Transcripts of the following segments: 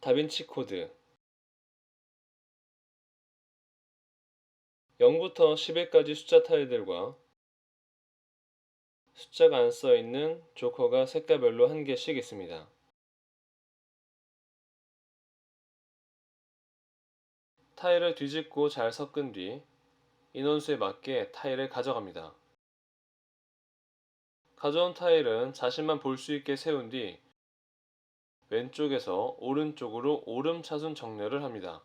다빈치 코드 0부터 10일까지 숫자 타일들과 숫자가 안 써 있는 조커가 색깔별로 한 개씩 있습니다. 타일을 뒤집고 잘 섞은 뒤 인원수에 맞게 타일을 가져갑니다. 가져온 타일은 자신만 볼 수 있게 세운 뒤 왼쪽에서 오른쪽으로 오름차순 정렬을 합니다.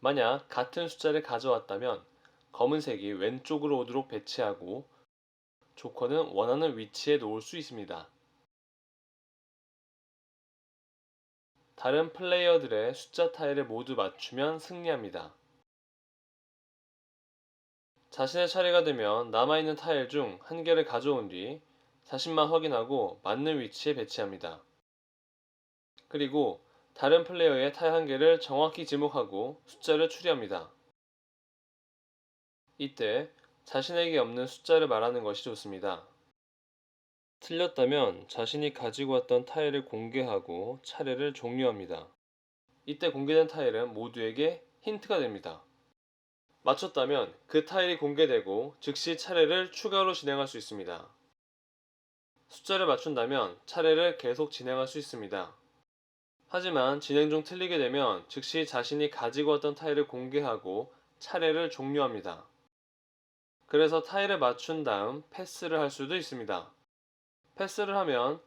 만약 같은 숫자를 가져왔다면 검은색이 왼쪽으로 오도록 배치하고 조커는 원하는 위치에 놓을 수 있습니다. 다른 플레이어들의 숫자 타일을 모두 맞추면 승리합니다. 자신의 차례가 되면 남아있는 타일 중 한 개를 가져온 뒤 자신만 확인하고 맞는 위치에 배치합니다. 그리고 다른 플레이어의 타일 한 개를 정확히 지목하고 숫자를 추리합니다. 이때 자신에게 없는 숫자를 말하는 것이 좋습니다. 틀렸다면 자신이 가지고 왔던 타일을 공개하고 차례를 종료합니다. 이때 공개된 타일은 모두에게 힌트가 됩니다. 맞췄다면 그 타일이 공개되고 즉시 차례를 추가로 진행할 수 있습니다. 숫자를 맞춘다면 차례를 계속 진행할 수 있습니다. 하지만 진행 중 틀리게 되면 즉시 자신이 가지고 왔던 타일을 공개하고 차례를 종료합니다. 그래서 타일을 맞춘 다음 패스를 할 수도 있습니다. 패스를 하면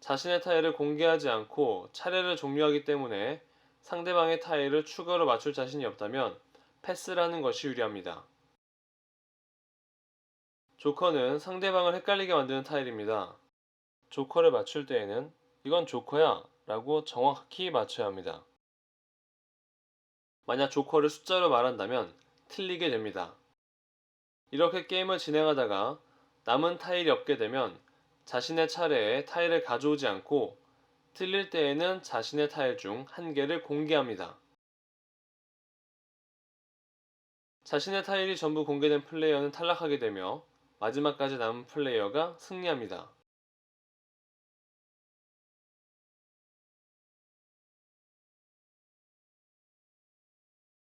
자신의 타일을 공개하지 않고 차례를 종료하기 때문에 상대방의 타일을 추가로 맞출 자신이 없다면 패스를 하는 것이 유리합니다. 조커는 상대방을 헷갈리게 만드는 타일입니다. 조커를 맞출 때에는 이건 조커야 라고 정확히 맞춰야 합니다. 만약 조커를 숫자로 말한다면 틀리게 됩니다. 이렇게 게임을 진행하다가 남은 타일이 없게 되면 자신의 차례에 타일을 가져오지 않고 틀릴 때에는 자신의 타일 중 한 개를 공개합니다. 자신의 타일이 전부 공개된 플레이어는 탈락하게 되며 마지막까지 남은 플레이어가 승리합니다.